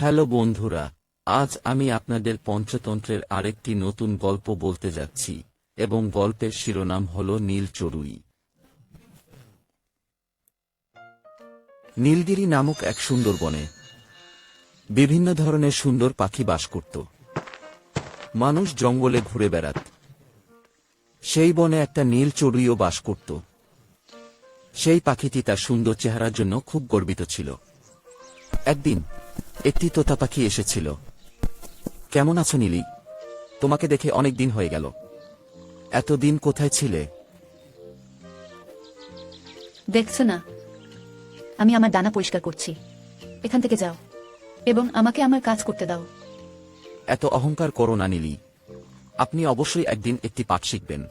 Hello বন্ধুরা, আজ আমি আপনাদের পঞ্চতন্ত্রের আরেকটি নতুন গল্প বলতে যাচ্ছি, এবং গল্পের শিরোনাম হল নীল চড়ুই। নীলগিরি নামক এক সুন্দর বনে বিভিন্ন ধরনের সুন্দর পাখি বাস করত। মানুষ জঙ্গলে ঘুরে বেড়াত। সেই বনে একটা নীল চড়ুইও বাস করত। সেই পাখিটি তার সুন্দর চেহারার জন্য খুব গর্বিত ছিল। একদিন একটি তোতা পাখি এসেছিল। কেমন আছো নীলি? তোমাকে দেখে অনেক দিন হয়ে গেল। এতদিন কোথায় ছিলে? দেখছ না আমি আমার দানা পরিষ্কার করছি। এখান থেকে যাও এবং আমাকে আমার কাজ করতে দাও। এত অহংকার করো না নীলি। আপনি অবশ্যই একদিন একটি পাঠ শিখবেন।